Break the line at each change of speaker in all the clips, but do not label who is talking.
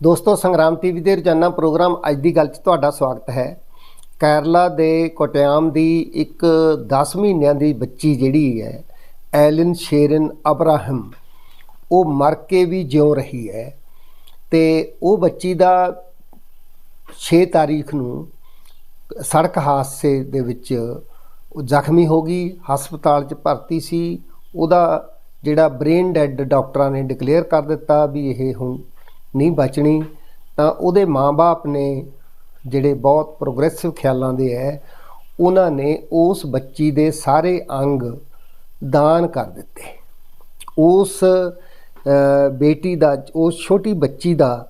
ਦੋਸਤੋ, ਸੰਗਰਾਮ ਟੀਵੀ ਦੇ ਰੋਜ਼ਾਨਾ ਪ੍ਰੋਗਰਾਮ ਅੱਜ ਦੀ ਗੱਲ 'ਚ ਤੁਹਾਡਾ ਸਵਾਗਤ ਹੈ। ਕੇਰਲਾ ਦੇ ਕੋਟਿਆਮ ਦੀ ਇੱਕ 10 ਮਹੀਨਿਆਂ ਦੀ ਬੱਚੀ ਜਿਹੜੀ ਹੈ, ਐਲਨ ਸ਼ੇਰਨ ਅਬਰਾਹਮ, ਉਹ ਮਰ ਕੇ ਵੀ ਜਿਉ ਰਹੀ ਹੈ ਤੇ ਉਹ ਬੱਚੀ ਦਾ 6 ਤਾਰੀਖ ਨੂੰ ਸੜਕ ਹਾਦਸੇ ਦੇ ਵਿੱਚ ਉਹ ਜ਼ਖਮੀ ਹੋ ਗਈ, ਹਸਪਤਾਲ 'ਚ ਭਰਤੀ ਸੀ। ਉਹਦਾ ਜਿਹੜਾ ਬ੍ਰੇਨ ਡੈੱਡ ਡਾਕਟਰਾਂ ਨੇ ਡਿਕਲੇਅਰ ਕਰ ਦਿੱਤਾ ਵੀ ਇਹ ਹੁਣ ਨਹੀਂ ਬਚਣੀ, ਤਾਂ ਉਹਦੇ ਮਾਪੇ ਨੇ ਜਿਹੜੇ ਬਹੁਤ ਪ੍ਰੋਗਰੈਸਿਵ ਖਿਆਲਾਂ ਦੇ ਹੈ, ਉਹਨਾਂ ਨੇ ਉਸ ਬੱਚੀ ਦੇ ਸਾਰੇ ਅੰਗ ਦਾਨ ਕਰ ਦਿੱਤੇ। ਉਸ ਬੇਟੀ ਦਾ, ਉਸ ਛੋਟੀ ਬੱਚੀ ਦਾ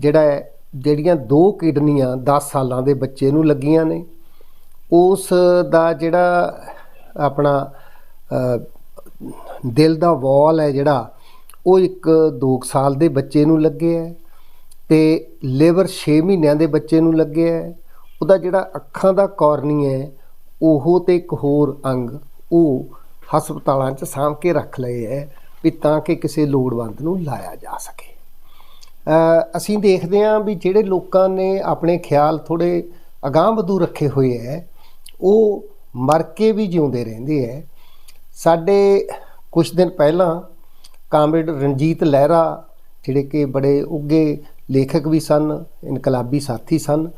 ਜਿਹੜਾ ਜਿਹੜੀਆਂ ਦੋ ਕਿਡਨੀਆਂ 10 ਸਾਲਾਂ ਦੇ ਬੱਚੇ ਨੂੰ ਲੱਗੀਆਂ ਨੇ, ਉਸ ਦਾ ਜਿਹੜਾ ਆਪਣਾ ਦਿਲ ਦਾ ਵਾਲ ਹੈ ਜਿਹੜਾ ਉਹ ਇੱਕ 2 ਸਾਲ ਦੇ ਬੱਚੇ ਨੂੰ ਲੱਗੇ ਹੈ ਤੇ ਲਿਵਰ 6 ਮਹੀਨਿਆਂ ਦੇ ਬੱਚੇ ਨੂੰ ਲੱਗੇ ਹੈ ਉਹਦਾ ਜਿਹੜਾ ਅੱਖਾਂ ਦਾ ਕੋਰਨੀ ਹੈ ਉਹ ਤੇ ਇੱਕ ਹੋਰ ਅੰਗ ਉਹ ਹਸਪਤਾਲਾਂ 'ਚ ਸਾਂਭ ਕੇ ਰੱਖ ਲਏ ਹੈ ਵੀ ਤਾਂ ਕਿ ਕਿਸੇ ਲੋੜਵੰਦ ਨੂੰ ਲਾਇਆ ਜਾ ਸਕੇ। ਅਸੀਂ ਦੇਖਦੇ ਹਾਂ ਵੀ ਜਿਹੜੇ ਲੋਕਾਂ ਨੇ ਆਪਣੇ ਖਿਆਲ ਥੋੜੇ ਅਗਾਂਹ ਵਧੂ ਰੱਖੇ ਹੋਏ ਹੈ ਉਹ ਮਰ ਕੇ ਵੀ ਜਿਉਂਦੇ ਰਹਿੰਦੇ ਹੈ ਸਾਡੇ ਕੁਝ ਦਿਨ ਪਹਿਲਾਂ ਕਾਮਰੇਡ ਰਣਜੀਤ ਲਹਿਰਾ, ਜਿਹੜੇ ਕਿ ਬੜੇ ਉੱਗੇ ਲੇਖਕ ਵੀ ਸਨ, ਇਨਕਲਾਬੀ ਸਾਥੀ ਸਨ,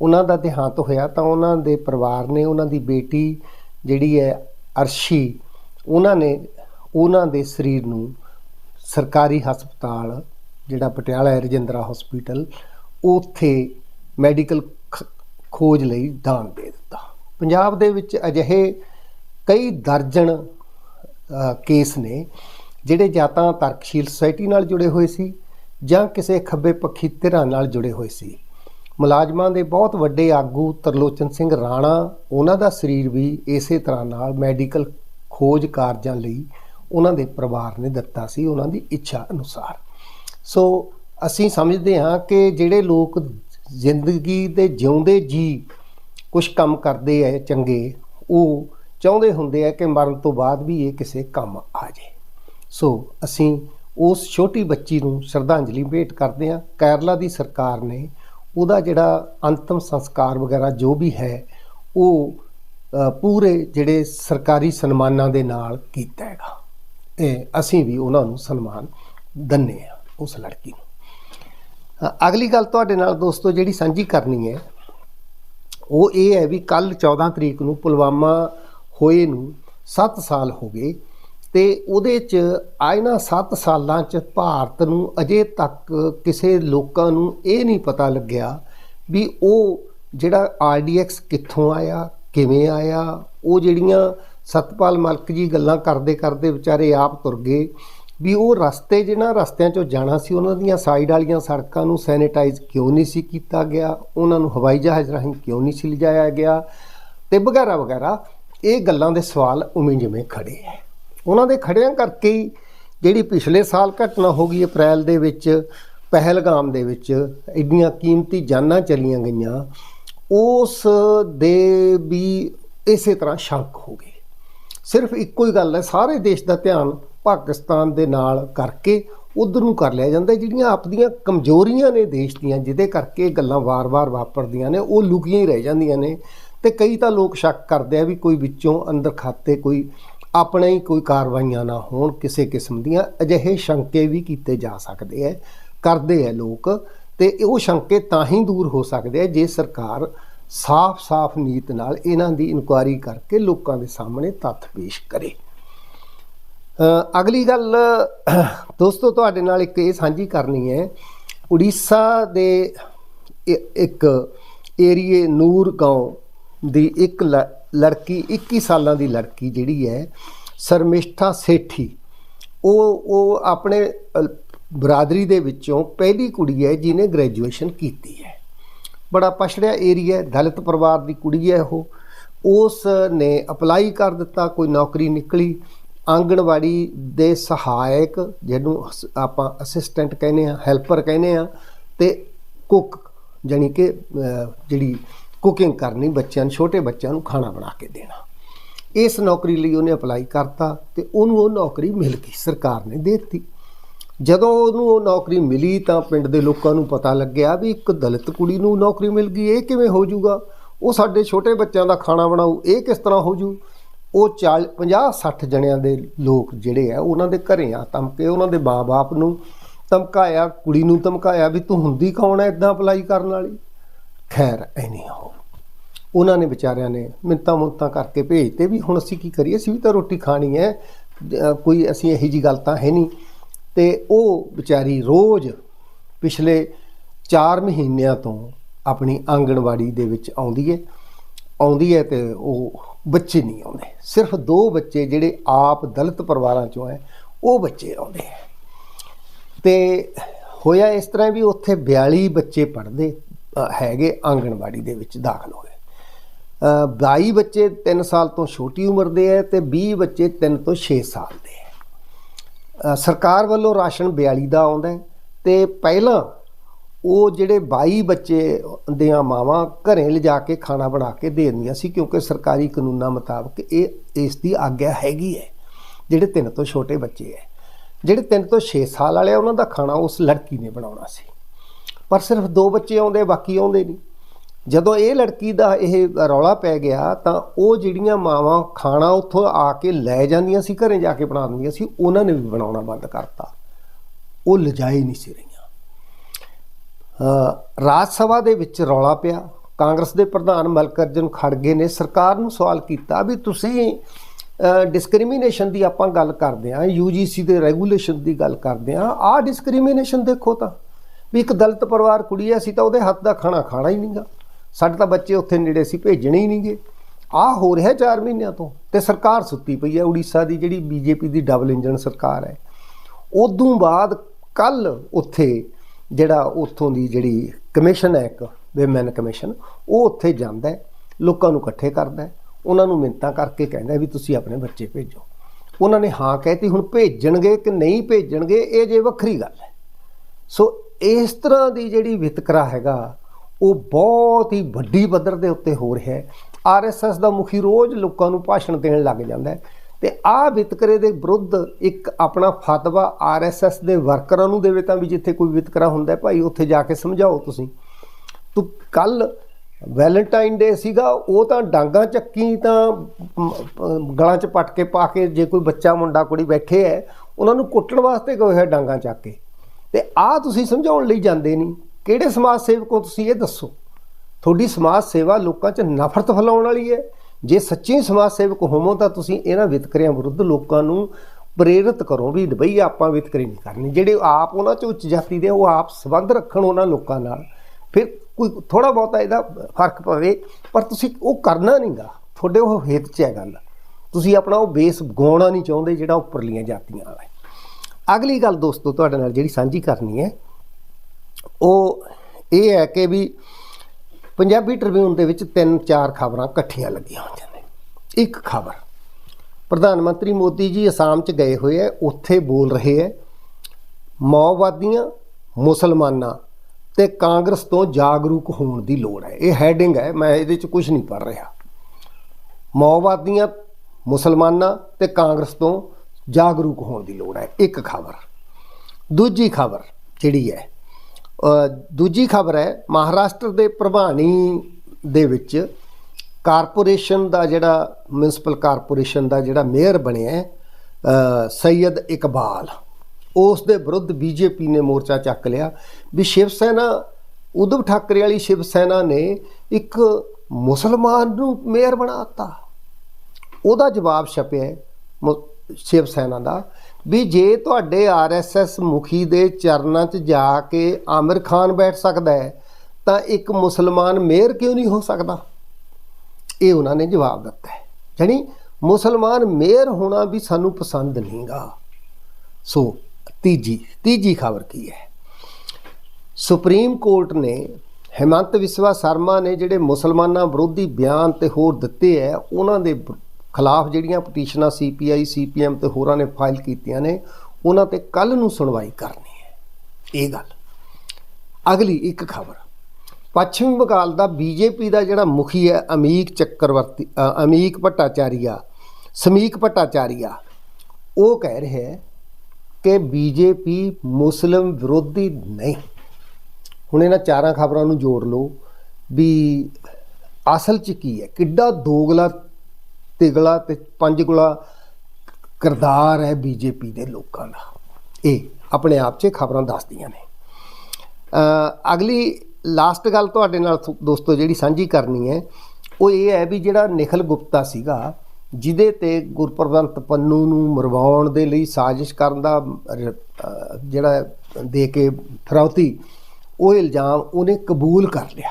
ਉਹਨਾਂ ਦਾ ਦੇਹਾਂਤ ਹੋਇਆ ਤਾਂ ਉਹਨਾਂ ਦੇ ਪਰਿਵਾਰ ਨੇ ਉਹਨਾਂ ਦੀ ਬੇਟੀ ਜਿਹੜੀ ਹੈ ਅਰਸ਼ੀ, ਉਹਨਾਂ ਨੇ ਉਹਨਾਂ ਦੇ ਸਰੀਰ ਨੂੰ ਸਰਕਾਰੀ ਹਸਪਤਾਲ, ਜਿਹੜਾ ਪਟਿਆਲਾ ਹੈ ਰਜਿੰਦਰਾ ਹਸਪੀਟਲ ਉੱਥੇ ਮੈਡੀਕਲ ਖ- ਖੋਜ ਲਈ ਦਾਨ ਦੇ ਦਿੱਤਾ। ਪੰਜਾਬ ਦੇ ਵਿੱਚ ਅਜਿਹੇ ਕਈ ਦਰਜਨ ਕੇਸ ਨੇ ਜਿਹੜੇ ਜਾਂ ਤਾਂ ਤਰਕਸ਼ੀਲ ਸੁਸਾਇਟੀ ਨਾਲ ਜੁੜੇ ਹੋਏ ਸੀ ਜਾਂ ਕਿਸੇ ਖੱਬੇ ਪੱਖੀ ਧਿਰਾਂ ਨਾਲ ਜੁੜੇ ਹੋਏ ਸੀ। ਮੁਲਾਜ਼ਮਾਂ ਦੇ ਬਹੁਤ ਵੱਡੇ ਆਗੂ ਤਰਲੋਚਨ ਸਿੰਘ ਰਾਣਾ, ਉਹਨਾਂ ਦਾ ਸਰੀਰ ਵੀ ਇਸੇ ਤਰ੍ਹਾਂ ਨਾਲ ਮੈਡੀਕਲ ਖੋਜ ਕਾਰਜਾਂ ਲਈ ਉਹਨਾਂ ਦੇ ਪਰਿਵਾਰ ਨੇ ਦਿੱਤਾ ਸੀ, ਉਹਨਾਂ ਦੀ ਇੱਛਾ ਅਨੁਸਾਰ। ਸੋ ਅਸੀਂ ਸਮਝਦੇ ਹਾਂ ਕਿ ਜਿਹੜੇ ਲੋਕ ਜ਼ਿੰਦਗੀ ਦੇ ਜਿਉਂਦੇ ਜੀ ਕੁਝ ਕੰਮ ਕਰਦੇ ਐ ਚੰਗੇ, ਉਹ ਚਾਹੁੰਦੇ ਹੁੰਦੇ ਆ ਕਿ ਮਰਨ ਤੋਂ ਬਾਅਦ ਵੀ ਇਹ ਕਿਸੇ ਕੰਮ ਆ ਜੇ ਸੋ ਅਸੀਂ ਉਸ ਛੋਟੀ ਬੱਚੀ ਨੂੰ ਸ਼ਰਧਾਂਜਲੀ ਭੇਟ ਕਰਦੇ ਹਾਂ। ਕੇਰਲਾ ਦੀ ਸਰਕਾਰ ਨੇ ਉਹਦਾ ਜਿਹੜਾ ਅੰਤਮ ਸੰਸਕਾਰ ਵਗੈਰਾ ਜੋ ਵੀ ਹੈ, ਉਹ ਪੂਰੇ ਜਿਹੜੇ ਸਰਕਾਰੀ ਸਨਮਾਨਾਂ ਦੇ ਨਾਲ ਕੀਤਾ ਹੈਗਾ। ਇਹ ਅਸੀਂ ਵੀ ਉਹਨਾਂ ਨੂੰ ਸਨਮਾਨ ਦੰਨੇ ਆ ਉਸ ਲੜਕੀ ਨੂੰ। ਅਗਲੀ ਗੱਲ ਤੁਹਾਡੇ ਨਾਲ ਦੋਸਤੋ ਜਿਹੜੀ ਸਾਂਝੀ ਕਰਨੀ ਹੈ, ਉਹ ਇਹ ਹੈ ਵੀ ਕੱਲ 14 ਤਰੀਕ ਨੂੰ ਪੁਲਵਾਮਾ ਹੋਏ ਨੂੰ 7 ਸਾਲ ਹੋ ਗਏ। ਤੇ ਉਹਦੇ ਚ ਇਹਨਾਂ 7 ਸਾਲਾਂ ਚ ਭਾਰਤ ਨੂੰ ਅਜੇ ਤੱਕ ਕਿਸੇ ਲੋਕਾਂ ਨੂੰ ਇਹ ਨਹੀਂ ਪਤਾ ਲੱਗਿਆ ਵੀ ਉਹ ਜਿਹੜਾ ਆਰਡੀਐਕਸ ਕਿੱਥੋਂ ਆਇਆ, ਕਿਵੇਂ ਆਇਆ, ਉਹ ਜਿਹੜੀਆਂ ਸਤਪਾਲ ਮਲਕ ਜੀ ਗੱਲਾਂ ਕਰਦੇ ਕਰਦੇ ਵਿਚਾਰੇ ਆਪ ਤੁਰ ਗਏ ਵੀ ਉਹ ਰਸਤੇ ਜਿਹਨਾਂ ਰਸਤਿਆਂ ਚੋਂ ਜਾਣਾ ਸੀ, ਉਹਨਾਂ ਦੀਆਂ ਸਾਈਡ ਵਾਲੀਆਂ ਸੜਕਾਂ ਨੂੰ ਸੈਨੀਟਾਈਜ਼ ਕਿਉਂ ਨਹੀਂ ਸੀ ਕੀਤਾ ਗਿਆ, ਉਹਨਾਂ ਨੂੰ ਹਵਾਈ ਜਹਾਜ਼ ਰਾਹੀਂ ਕਿਉਂ ਨਹੀਂ ਸੀ ਲਿਜਾਇਆ ਗਿਆ ਤੇ ਵਗੈਰਾ ਵਗੈਰਾ, ਇਹ ਗੱਲਾਂ ਦੇ ਸਵਾਲ ਉਵੇਂ ਜਿਵੇਂ ਖੜੇ ਹੈ। ਉਹਨਾਂ ਦੇ ਖੜਿਆਂ ਕਰਕੇ ਹੀ ਜਿਹੜੀ ਪਿਛਲੇ ਸਾਲ ਘਟਨਾ ਹੋ ਗਈ ਅਪ੍ਰੈਲ ਦੇ ਵਿੱਚ, ਪਹਿਲਗਾਮ ਦੇ ਵਿੱਚ, ਇੰਨੀਆਂ ਕੀਮਤੀ ਜਾਨਾਂ ਚਲੀਆਂ ਗਈਆਂ, ਉਸ ਦੇ ਵੀ ਇਸੇ ਤਰ੍ਹਾਂ ਸ਼ੰਕ ਹੋ ਗਏ। ਸਿਰਫ ਇੱਕੋ ਹੀ ਗੱਲ ਹੈ, ਸਾਰੇ ਦੇਸ਼ ਦਾ ਧਿਆਨ ਪਾਕਿਸਤਾਨ ਦੇ ਨਾਲ ਕਰਕੇ ਉਧਰ ਨੂੰ ਕਰ ਲਿਆ ਜਾਂਦਾ ਜਿਹੜੀਆਂ ਆਪਦੀਆਂ ਕਮਜ਼ੋਰੀਆਂ ਨੇ ਦੇਸ਼ ਦੀਆਂ, ਜਿਹਦੇ ਕਰਕੇ ਇਹ ਗੱਲਾਂ ਵਾਰ-ਵਾਰ ਵਾਪਰਦੀਆਂ ਨੇ, ਉਹ ਲੁਕੀਆਂ ਹੀ ਰਹਿ ਜਾਂਦੀਆਂ ਨੇ। ਤੇ ਕਈ ਤਾਂ ਲੋਕ ਸ਼ੱਕ ਕਰਦੇ ਆ ਵੀ ਕੋਈ ਵਿੱਚੋਂ ਅੰਦਰ ਖਾਤੇ ਕੋਈ ਆਪਣੇ ਹੀ ਕੋਈ ਕਾਰਵਾਈਆਂ ਨਾ ਹੋਣ ਕਿਸੇ ਕਿਸਮ ਦੀਆਂ, ਅਜਿਹੇ ਸ਼ੰਕੇ ਵੀ ਕੀਤੇ ਜਾ ਸਕਦੇ ਐ, ਕਰਦੇ ਐ ਲੋਕ, ਤੇ ਉਹ ਸ਼ੰਕੇ ਤਾਂ ਹੀ ਦੂਰ ਹੋ ਸਕਦੇ ਆ ਜੇ ਸਰਕਾਰ ਸਾਫ਼-ਸਾਫ਼ ਨੀਤ ਨਾਲ ਇਹਨਾਂ ਦੀ ਇਨਕੁਆਇਰੀ ਕਰਕੇ ਲੋਕਾਂ ਦੇ ਸਾਹਮਣੇ ਤੱਥ ਪੇਸ਼ ਕਰੇ। ਅਗਲੀ ਗੱਲ, ਦੋਸਤੋ, ਤੁਹਾਡੇ ਨਾਲ ਇੱਕ ਇਹ ਸਾਂਝੀ ਕਰਨੀ ਹੈ ਉੜੀਸਾ ਦੇ ਇੱਕ ਏਰੀਏ ਨੂਰ ਗਾਉਂ ਦੀ ਇੱਕ ਲ- ਲੜਕੀ 21 ਸਾਲਾਂ ਦੀ ਲੜਕੀ ਜਿਹੜੀ ਹੈ, ਸਰਮਿਸ਼ਠਾ ਸੇਠੀ, ਉਹ ਉਹ ਆਪਣੇ ਬਰਾਦਰੀ ਦੇ ਵਿੱਚੋਂ ਪਹਿਲੀ ਕੁੜੀ ਹੈ ਜਿਹਨੇ ਗ੍ਰੈਜੂਏਸ਼ਨ ਕੀਤੀ ਹੈ। ਬੜਾ ਪਛੜਿਆ ਏਰੀਆ ਦਲਿਤ ਪਰਿਵਾਰ ਦੀ ਕੁੜੀ ਹੈ ਉਹ। ਉਸ ਨੇ ਅਪਲਾਈ ਕਰ ਦਿੱਤਾ, ਕੋਈ ਨੌਕਰੀ ਨਿਕਲੀ। ਆਂਗਣਵਾੜੀ ਦੇ ਸਹਾਇਕ, ਜਿਹਨੂੰ ਅਸ- ਆਪਾਂ ਅਸਿਸਟੈਂਟ ਕਹਿੰਦੇ ਆ ਹੈਲਪਰ ਕਹਿੰਦੇ ਆ ਤੇ ਕੁੱਕ ਜਾਨੀ ਕਿ ਜਿਹੜੀ ਕੁਕਿੰਗ ਕਰਨੀ ਬੱਚਿਆਂ ਨੂੰ, ਛੋਟੇ ਬੱਚਿਆਂ ਨੂੰ ਖਾਣਾ ਬਣਾ ਕੇ ਦੇਣਾ। ਇਸ ਨੌਕਰੀ ਲਈ ਉਹਨੇ ਅਪਲਾਈ ਕਰਤਾ ਤੇ ਉਹਨੂੰ ਉਹ ਨੌਕਰੀ ਮਿਲ ਗਈ, ਸਰਕਾਰ ਨੇ ਦੇ ਦਿੱਤੀ। ਜਦੋਂ ਉਹਨੂੰ ਉਹ ਨੌਕਰੀ ਮਿਲੀ ਤਾਂ ਪਿੰਡ ਦੇ ਲੋਕਾਂ ਨੂੰ ਪਤਾ ਲੱਗਿਆ ਵੀ ਇੱਕ ਦਲਿਤ ਕੁੜੀ ਨੂੰ ਨੌਕਰੀ ਮਿਲ ਗਈ, ਇਹ ਕਿਵੇਂ ਹੋ ਜਾਊਗਾ? ਉਹ ਸਾਡੇ ਛੋਟੇ ਬੱਚਿਆਂ ਦਾ ਖਾਣਾ ਬਣਾਊ, ਇਹ ਕਿਸ ਤਰ੍ਹਾਂ ਹੋ ਜੂ? ਉਹ 40 50 60 ਜਣਿਆਂ ਦੇ ਲੋਕ ਜਿਹੜੇ ਆ, ਉਹਨਾਂ ਦੇ ਘਰੇ ਆ ਧਮਕੇ, ਉਹਨਾਂ ਦੇ ਬਾਪ ਨੂੰ ਧਮਕਾਇਆ, ਕੁੜੀ ਨੂੰ ਧਮਕਾਇਆ ਵੀ ਤੂੰ ਹੁੰਦੀ ਕੌਣ ਐ ਇਦਾਂ ਅਪਲਾਈ ਕਰਨ ਵਾਲੀ? ਖੈਰ ਐਨੀ ਹੋ। ਉਹਨਾਂ ਨੇ ਵਿਚਾਰਿਆਂ ਨੇ ਮਿੰਤਾਂ ਮੁੰਤਾਂ ਕਰਕੇ ਭੇਜਤੇ ਵੀ ਹੁਣ ਅਸੀਂ ਕੀ ਕਰੀਏ, ਅਸੀਂ ਵੀ ਤਾਂ ਰੋਟੀ ਖਾਣੀ ਹੈ ਕੋਈ ਅਸੀਂ ਇਹੀ ਜੀ ਗੱਲ ਤਾਂ ਹੈ ਨਹੀਂ। ਤੇ ਉਹ ਵਿਚਾਰੀ ਰੋਜ਼ ਪਿਛਲੇ 4 ਮਹੀਨਿਆਂ ਤੋਂ ਆਪਣੀ ਆਂਗਣਵਾੜੀ ਦੇ ਵਿੱਚ ਆਉਂਦੀ ਹੈ ਆਉਂਦੀ ਹੈ ਤੇ ਉਹ ਬੱਚੇ ਨਹੀਂ ਆਉਂਦੇ। ਸਿਰਫ ਦੋ ਬੱਚੇ ਜਿਹੜੇ ਆਪ ਦਲਿਤ ਪਰਿਵਾਰਾਂ ਚੋਂ ਹੈ ਉਹ ਬੱਚੇ ਆਉਂਦੇ ਹੈ ਤੇ ਹੋਇਆ ਇਸ ਤਰ੍ਹਾਂ ਵੀ ਉੱਥੇ 42 ਬੱਚੇ ਪੜ੍ਹਦੇ। ਹੈਗੇ ਆਂਗਣਵਾੜੀ ਦੇ ਵਿੱਚ ਦਾਖਲ ਹੋਏ। ਅ, 22 ਬੱਚੇ 3 ਸਾਲ ਤੋਂ ਛੋਟੀ ਉਮਰ ਦੇ ਹੈ ਤੇ 20 ਬੱਚੇ 3 ਤੋਂ 6 ਸਾਲ ਦੇ ਹੈ। ਸਰਕਾਰ ਵੱਲੋਂ ਰਾਸ਼ਨ 42 ਦਾ ਆਉਂਦਾ ਹੈ ਤੇ ਪਹਿਲਾਂ ਉਹ ਜਿਹੜੇ 22 ਬੱਚੇ ਦੀਆਂ ਮਾਵਾਂ ਘਰੇ ਲਿਜਾ ਕੇ ਖਾਣਾ ਬਣਾ ਕੇ ਦੇ ਦਿੰਦੀਆਂ ਸੀ ਕਿਉਂਕਿ ਸਰਕਾਰੀ ਕਾਨੂੰਨਾਂ ਮੁਤਾਬਕ ਇਹ ਇਸ ਦੀ ਆਗਿਆ ਹੈਗੀ ਹੈ ਜਿਹੜੇ ਤਿੰਨ ਤੋਂ ਛੋਟੇ ਬੱਚੇ ਹੈ। ਜਿਹੜੇ ਤਿੰਨ ਤੋਂ 6 ਸਾਲ ਵਾਲੇ ਆ ਉਹਨਾਂ ਦਾ ਖਾਣਾ ਉਸ ਲੜਕੀ ਨੇ ਬਣਾਉਣਾ ਸੀ। ਪਰ ਸਿਰਫ ਦੋ ਬੱਚੇ ਆਉਂਦੇ, ਬਾਕੀ ਆਉਂਦੇ ਨਹੀਂ। ਜਦੋਂ ਇਹ ਲੜਕੀ ਦਾ ਇਹ ਰੌਲਾ ਪੈ ਗਿਆ, ਤਾਂ ਉਹ ਜਿਹੜੀਆਂ ਮਾਵਾਂ ਖਾਣਾ ਉੱਥੋਂ ਆ ਕੇ ਲੈ ਜਾਂਦੀਆਂ ਸੀ, ਘਰੇ ਜਾ ਕੇ ਬਣਾ ਦਿੰਦੀਆਂ ਸੀ, ਉਹਨਾਂ ਨੇ ਵੀ ਬਣਾਉਣਾ ਬੰਦ ਕਰਤਾ। ਉਹ ਲਿਜਾਈ ਨਹੀਂ ਸੀ ਰਹੀਆਂ। ਰਾਜ ਸਭਾ ਦੇ ਵਿੱਚ ਰੌਲਾ ਪਿਆ। ਕਾਂਗਰਸ ਦੇ ਪ੍ਰਧਾਨ ਮਲਕਰਜਨ ਖੜਗੇ ਨੇ ਸਰਕਾਰ ਨੂੰ ਸਵਾਲ ਕੀਤਾ ਵੀ ਤੁਸੀਂ ਡਿਸਕ੍ਰਿਮੀਨੇਸ਼ਨ ਦੀ ਆਪਾਂ ਗੱਲ ਕਰਦੇ ਹਾਂ ਯੂਜੀਸੀ ਦੇ ਰੈਗੂਲੇਸ਼ਨ ਦੀ ਗੱਲ ਕਰਦੇ ਹਾਂ ਆਹ ਡਿਸਕ੍ਰਿਮੀਨੇਸ਼ਨ ਦੇਖੋ ਤਾਂ। ਵੀ ਇੱਕ ਦਲਿਤ ਪਰਿਵਾਰ ਕੁੜੀ ਐ ਸੀ ਤਾਂ ਉਹਦੇ ਹੱਥ ਦਾ ਖਾਣਾ ਖਾਣਾ ਹੀ ਨਹੀਂਗਾ। ਸਾਡੇ ਤਾਂ ਬੱਚੇ ਉੱਥੇ ਨੇੜੇ ਸੀ, ਭੇਜਣੇ ਹੀ ਨਹੀਂਗੇ। ਆਹ ਹੋ ਰਿਹਾ 4 ਮਹੀਨਿਆਂ ਤੋਂ ਤੇ ਸਰਕਾਰ ਸੁੱਤੀ ਪਈ ਹੈ ਉੜੀਸਾ ਦੀ ਜਿਹੜੀ ਬੀਜੇਪੀ ਦੀ ਡਬਲ ਇੰਜਨ ਸਰਕਾਰ ਹੈ ਉਦੋਂ ਬਾਅਦ ਕੱਲ ਉੱਥੇ ਜਿਹੜਾ ਉੱਥੋਂ ਦੀ ਜਿਹੜੀ ਕਮਿਸ਼ਨ ਹੈ ਇੱਕ ਵਿਮਨ ਕਮਿਸ਼ਨ, ਉਹ ਉੱਥੇ ਜਾਂਦਾ ਲੋਕਾਂ ਨੂੰ ਇਕੱਠੇ ਕਰਦਾ ਉਹਨਾਂ ਨੂੰ ਮਿੰਤਾਂ ਕਰਕੇ ਕਹਿੰਦਾ ਵੀ ਤੁਸੀਂ ਆਪਣੇ ਬੱਚੇ ਭੇਜੋ। ਉਹਨਾਂ ਨੇ ਹਾਂ ਕਹਿਤੀ, ਹੁਣ ਭੇਜਣਗੇ ਕਿ ਨਹੀਂ ਭੇਜਣਗੇ, ਇਹ ਜੇ ਵੱਖਰੀ ਗੱਲ ਹੈ ਸੋ ਇਸ ਤਰ੍ਹਾਂ ਦੀ ਜਿਹੜੀ ਵਿਤਕਰਾ ਹੈਗਾ, ਉਹ ਬਹੁਤ ਹੀ ਵੱਡੀ ਪੱਧਰ ਦੇ ਉੱਤੇ ਹੋ ਰਿਹਾ ਹੈ। ਆਰਐਸਐਸ ਦਾ ਮੁਖੀ ਰੋਜ਼ ਲੋਕਾਂ ਨੂੰ ਭਾਸ਼ਣ ਦੇਣ ਲੱਗ ਜਾਂਦਾ ਹੈ। ਤੇ ਆਹ ਵਿਤਕਰੇ ਦੇ ਵਿਰੁੱਧ ਇੱਕ ਆਪਣਾ ਫਤਵਾ ਆਰਐਸਐਸ ਦੇ ਵਰਕਰਾਂ ਨੂੰ ਦੇਵੇ ਤਾਂ ਵੀ ਜਿੱਥੇ ਕੋਈ ਵਿਤਕਰਾ ਹੁੰਦਾ ਭਾਈ ਉੱਥੇ ਜਾ ਕੇ ਸਮਝਾਓ ਤੁਸੀਂ। ਤੂੰ ਕੱਲ ਵੈਲੈਂਟਾਈਨ ਡੇ ਸੀਗਾ, ਉਹ ਤਾਂ ਡਾਂਗਾ ਚੱਕੀ ਤਾਂ ਗਲਾਂ 'ਚ ਪੱਟ ਕੇ ਪਾ ਕੇ ਜੇ ਕੋਈ ਬੱਚਾ, ਮੁੰਡਾ, ਕੁੜੀ ਬੈਠੇ ਹੈ, ਉਹਨਾਂ ਨੂੰ ਕੁੱਟਣ ਵਾਸਤੇ ਗਏ ਹੋਇਆ ਡਾਂਗਾ ਚੱਕ ਕੇ। ਤੇ ਆਹ ਤੁਸੀਂ ਸਮਝਾਉਣ ਲਈ ਜਾਂਦੇ ਨਹੀਂ। ਕਿਹੜੇ ਸਮਾਜ ਸੇਵਕ ਹੋ ਤੁਸੀਂ ਇਹ ਦੱਸੋ। ਤੁਹਾਡੀ ਸਮਾਜ ਸੇਵਾ ਲੋਕਾਂ 'ਚ ਨਫ਼ਰਤ ਫੈਲਾਉਣ ਵਾਲੀ ਹੈ। ਜੇ ਸੱਚੀ ਸਮਾਜ ਸੇਵਕ ਹੋਵੋ ਤਾਂ ਤੁਸੀਂ ਇਹਨਾਂ ਵਿਤਕਰਿਆਂ ਵਿਰੁੱਧ ਲੋਕਾਂ ਨੂੰ ਪ੍ਰੇਰਿਤ ਕਰੋ ਵੀ ਬਈ ਆਪਾਂ ਵਿਤਕਰੀ ਨਹੀਂ ਕਰਨੀ। ਜਿਹੜੇ ਆਪ ਉਹਨਾਂ 'ਚ ਉੱਚ ਜਾਤੀ ਦੇ ਉਹ ਆਪ ਸੰਬੰਧ ਰੱਖਣ ਉਹਨਾਂ ਲੋਕਾਂ ਨਾਲ। ਫਿਰ ਕੋਈ ਥੋੜਾ ਬਹੁਤਾ ਇਹਦਾ ਫ਼ਰਕ ਪਵੇ, ਪਰ ਤੁਸੀਂ ਉਹ ਕਰਨਾ ਨਹੀਂਗਾ। ਤੁਹਾਡੇ ਉਹ ਹਿੱਤ 'ਚ ਹੈ ਗੱਲ ਤੁਸੀਂ ਆਪਣਾ ਉਹ ਬੇਸ ਗਾਉਣਾ ਨਹੀਂ ਚਾਹੁੰਦੇ ਜਿਹੜਾ ਉੱਪਰਲੀਆਂ ਜਾਤੀਆਂ ਵਾਲਾ ਅਗਲੀ ਗੱਲ ਦੋਸਤੋ ਤੁਹਾਡੇ ਨਾਲ ਜਿਹੜੀ ਸਾਂਝੀ ਕਰਨੀ ਹੈ, ਉਹ ਇਹ ਹੈ ਕਿ ਵੀ ਪੰਜਾਬੀ ਟ੍ਰਿਬਿਊਨ ਦੇ ਵਿੱਚ ਤਿੰਨ ਚਾਰ ਖਬਰਾਂ ਇਕੱਠੀਆਂ ਲੱਗੀਆਂ ਹੋਈਆਂ ਨੇ। ਇੱਕ ਖਬਰ, ਪ੍ਰਧਾਨ ਮੰਤਰੀ ਮੋਦੀ ਜੀ ਅਸਾਮ 'ਚ ਗਏ ਹੋਏ ਹੈ, ਉੱਥੇ ਬੋਲ ਰਹੇ ਹੈ, ਮਾਓਵਾਦੀਆਂ, ਮੁਸਲਮਾਨਾਂ ਤੇ ਕਾਂਗਰਸ ਤੋਂ ਜਾਗਰੂਕ ਹੋਣ ਦੀ ਲੋੜ ਹੈ। ਇਹ ਹੈਡਿੰਗ ਹੈ, ਮੈਂ ਇਹਦੇ 'ਚ ਕੁਝ ਨਹੀਂ ਪੜ੍ਹ ਰਿਹਾ। ਮਾਓਵਾਦੀਆਂ, ਮੁਸਲਮਾਨਾਂ ਤੇ ਕਾਂਗਰਸ ਤੋਂ ਜਾਗਰੂਕ ਹੋਣ ਦੀ ਲੋੜ ਹੈ ਇੱਕ ਖਬਰ। ਦੂਜੀ ਖਬਰ ਜਿਹੜੀ ਹੈ ਦੂਜੀ ਖਬਰ ਹੈ ਮਹਾਰਾਸ਼ਟਰ ਦੇ ਪ੍ਰਭਾਨੀ ਦੇ ਵਿੱਚ ਕਾਰਪੋਰੇਸ਼ਨ ਦਾ ਜਿਹੜਾ ਮਿਊਨਿਸਪਲ ਕਾਰਪੋਰੇਸ਼ਨ ਦਾ ਜਿਹੜਾ ਮੇਅਰ ਬਣਿਆ ਹੈ ਅ, ਇਕਬਾਲ। ਉਸ ਦੇ ਵਿਰੁੱਧ ਬੀਜੇਪੀ ਨੇ ਮੋਰਚਾ ਚੱਕ ਲਿਆ ਵੀ ਸ਼ਿਵ ਸੈਨਾ ਉਧਵ ਠਾਕਰੇ ਵਾਲੀ ਸ਼ਿਵ ਸੈਨਾ ਨੇ ਇੱਕ ਮੁਸਲਮਾਨ ਨੂੰ ਮੇਅਰ ਬਣਾਤਾ ਉਹਦਾ ਜਵਾਬ ਛਪਿਆ ਮੁ- ਸ਼ਿਵ ਸੈਨਾ ਦਾ, ਵੀ ਜੇ ਤੁਹਾਡੇ ਆਰਐਸਐਸ ਮੁਖੀ ਦੇ ਚਰਨਾਂ 'ਚ ਜਾ ਕੇ ਆਮਿਰ ਖਾਨ ਬੈਠ ਸਕਦਾ ਹੈ, ਤਾਂ ਇੱਕ ਮੁਸਲਮਾਨ ਮੇਅਰ ਕਿਉਂ ਨਹੀਂ ਹੋ ਸਕਦਾ? ਇਹ ਉਹਨਾਂ ਨੇ ਜਵਾਬ ਦਿੱਤਾ ਹੈ। ਜਾਣੀ ਮੁਸਲਮਾਨ ਮੇਅਰ ਹੋਣਾ ਵੀ ਸਾਨੂੰ ਪਸੰਦ ਨਹੀਂਗਾ। ਸੋ ਤੀਜੀ ਤੀਜੀ ਖਬਰ ਕੀ ਹੈ? ਸੁਪਰੀਮ ਕੋਰਟ ਨੇ ਹਿਮੰਤ ਵਿਸਵਾ ਸ਼ਰਮਾ ਨੇ ਜਿਹੜੇ ਮੁਸਲਮਾਨਾਂ ਵਿਰੋਧੀ ਬਿਆਨ ਤੇ ਹੋਰ ਦਿੱਤੇ ਹੈ, ਉਹਨਾਂ ਦੇ ਖਿਲਾਫ ਜਿਹੜੀਆਂ ਪਟੀਸ਼ਨਾਂ ਸੀਪੀਆਈ ਸੀਪੀਐਮ ਤੇ ਹੋਰਾਂ ਨੇ ਫਾਈਲ ਕੀਤੀਆਂ ਨੇ, ਉਹਨਾਂ ਤੇ ਕੱਲ ਨੂੰ ਸੁਣਵਾਈ ਕਰਨੀ ਹੈ। ਇਹ ਗੱਲ। ਅਗਲੀ ਇੱਕ ਖਬਰ। ਪੱਛਮੀ ਬੰਗਾਲ ਦਾ ਬੀਜੇਪੀ ਦਾ ਜਿਹੜਾ ਮੁਖੀ ਹੈ, ਅਮੀਕ ਚੱਕਰਵਰਤੀ ਅਮੀਕ ਭੱਟਾਚਾਰੀਆ, ਸਮੀਕ ਭੱਟਾਚਾਰੀਆ, ਉਹ ਕਹਿ ਰਿਹਾ ਹੈ ਕਿ ਬੀਜੇਪੀ ਮੁਸਲਿਮ ਵਿਰੋਧੀ ਨਹੀਂ। ਹੁਣ ਇਹਨਾਂ ਚਾਰਾਂ ਖਬਰਾਂ ਨੂੰ ਜੋੜ ਲਓ ਵੀ ਅਸਲ 'ਚ ਕੀ ਹੈ? ਕਿੱਡਾ ਦੋਗਲਾ ਤਿਗਲਾ ਤੇ ਪੰਜਗੁਲਾ ਕਿਰਦਾਰ ਹੈ ਬੀਜੇਪੀ ਦੇ ਲੋਕਾਂ ਦਾ। ਇਹ ਆਪਣੇ ਆਪ 'ਚ ਖਬਰਾਂ ਦੱਸਦੀਆਂ ਨੇ। ਅਗਲੀ ਲਾਸਟ ਗੱਲ ਤੁਹਾਡੇ ਨਾਲ ਦੋਸਤੋ, ਜਿਹੜੀ ਸਾਂਝੀ ਕਰਨੀ ਹੈ, ਉਹ ਇਹ ਹੈ ਵੀ ਜਿਹੜਾ ਨਿਖਲ ਗੁਪਤਾ ਸੀਗਾ, ਜਿਹਦੇ ਤੇ ਗੁਰਪ੍ਰਵੰਤ ਪੰਨੂ ਨੂੰ ਮਰਵਾਉਣ ਦੇ ਲਈ ਸਾਜ਼ਿਸ਼ ਕਰਨ ਦਾ ਜਿਹੜਾ ਦੇ ਕੇ ਫਰੌਤੀ, ਉਹ ਇਲਜ਼ਾਮ ਉਹਨੇ ਕਬੂਲ ਕਰ ਲਿਆ।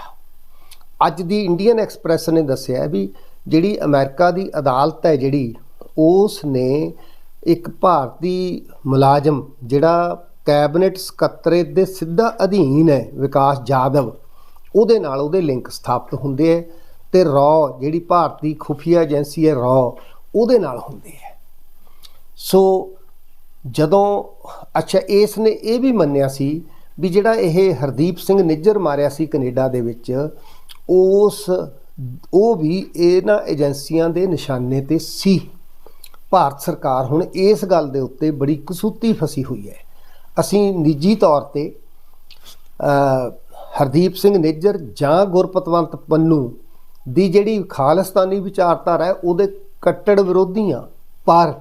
ਅੱਜ ਦੀ ਇੰਡੀਅਨ ਐਕਸਪ੍ਰੈਸ ਨੇ ਦੱਸਿਆ ਵੀ ਜਿਹੜੀ ਅਮਰੀਕਾ ਦੀ ਅਦਾਲਤ ਹੈ ਜਿਹੜੀ, ਉਸ ਨੇ ਇੱਕ ਭਾਰਤੀ ਮੁਲਾਜ਼ਮ ਜਿਹੜਾ ਕੈਬਨਿਟ ਸਕੱਤਰੇਤ ਦੇ ਸਿੱਧਾ ਅਧੀਨ ਹੈ ਵਿਕਾਸ ਜਾਦਵ, ਉਹਦੇ ਨਾਲ ਉਹਦੇ ਲਿੰਕ ਸਥਾਪਿਤ ਹੁੰਦੇ ਹੈ ਤੇ ਰੌ ਜਿਹੜੀ ਭਾਰਤੀ ਖੁਫੀਆ ਏਜੰਸੀ ਹੈ ਰੌ, ਉਹਦੇ ਨਾਲ ਹੁੰਦੇ ਹੈ। ਸੋ ਜਦੋਂ, ਅੱਛਾ, ਇਸ ਨੇ ਇਹ ਵੀ ਮੰਨਿਆ ਸੀ ਵੀ ਜਿਹੜਾ ਇਹ ਹਰਦੀਪ ਸਿੰਘ ਨਿੱਜਰ ਮਾਰਿਆ ਸੀ ਕੈਨੇਡਾ ਦੇ ਵਿੱਚ, ਉਸ ਉਹ ਵੀ ਇਹਨਾਂ ਏਜੰਸੀਆਂ ਦੇ ਨਿਸ਼ਾਨੇ ਤੇ ਸੀ। ਭਾਰਤ ਸਰਕਾਰ ਹੁਣ ਇਸ ਗੱਲ ਦੇ ਉੱਤੇ ਬੜੀ ਕਸੂਤੀ ਫਸੀ ਹੋਈ ਹੈ। ਅਸੀਂ ਨਿੱਜੀ ਤੌਰ ਤੇ ਹਰਦੀਪ ਸਿੰਘ ਨਿੱਜਰ ਜਾਂ ਗੁਰਪਤਵੰਤ ਪੰਨੂ ਦੀ ਜਿਹੜੀ ਖਾਲਿਸਤਾਨੀ ਵਿਚਾਰਧਾਰਾ ਹੈ, ਉਹਦੇ ਕੱਟੜ ਵਿਰੋਧੀ ਹਾਂ ਪਰ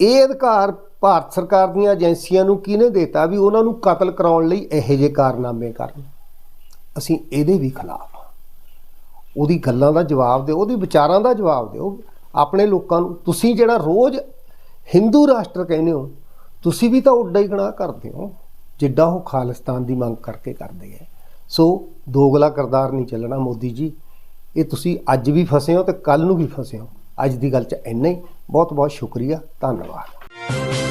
ਇਹ ਅਧਿਕਾਰ ਭਾਰਤ ਸਰਕਾਰ ਦੀਆਂ ਏਜੰਸੀਆਂ ਨੂੰ ਕਿਹਨੇ ਦਿੱਤਾ ਵੀ ਉਹਨਾਂ ਨੂੰ ਕਤਲ ਕਰਾਉਣ ਲਈ ਇਹੋ ਜਿਹੇ ਕਾਰਨਾਮੇ ਕਰਨ? ਅਸੀਂ ਇਹਦੇ ਵੀ ਖਿਲਾਫ ਉਹਦੀ ਗੱਲਾਂ ਦਾ ਜਵਾਬ ਦਿਓ, ਉਹਦੇ ਵਿਚਾਰਾਂ ਦਾ ਜਵਾਬ ਦਿਓ। ਆਪਣੇ ਲੋਕਾਂ ਨੂੰ, ਤੁਸੀਂ ਜਿਹੜਾ ਰੋਜ਼ ਹਿੰਦੂ ਰਾਸ਼ਟਰ ਕਹਿੰਦੇ ਹੋ, ਤੁਸੀਂ ਵੀ ਤਾਂ ਉੱਡਾ ਹੀ ਗੁਨਾਹ ਕਰਦੇ ਹੋ, ਜਿੱਡਾ ਉਹ ਖਾਲਿਸਤਾਨ ਦੀ ਮੰਗ ਕਰਕੇ ਕਰਦੇ ਹੈ ਸੋ ਦੋਗਲਾ ਕਰਦਾਰ ਨਹੀਂ ਚੱਲਣਾ ਮੋਦੀ ਜੀ। ਇਹ ਤੁਸੀਂ ਅੱਜ ਵੀ ਫਸੇ ਹੋ ਤੇ ਕੱਲ ਨੂੰ ਵੀ ਫਸੇ ਹੋ। ਅੱਜ ਦੀ ਗੱਲ 'ਚ ਇੰਨਾ ਹੀ। ਬਹੁਤ ਬਹੁਤ ਸ਼ੁਕਰੀਆ। ਧੰਨਵਾਦ।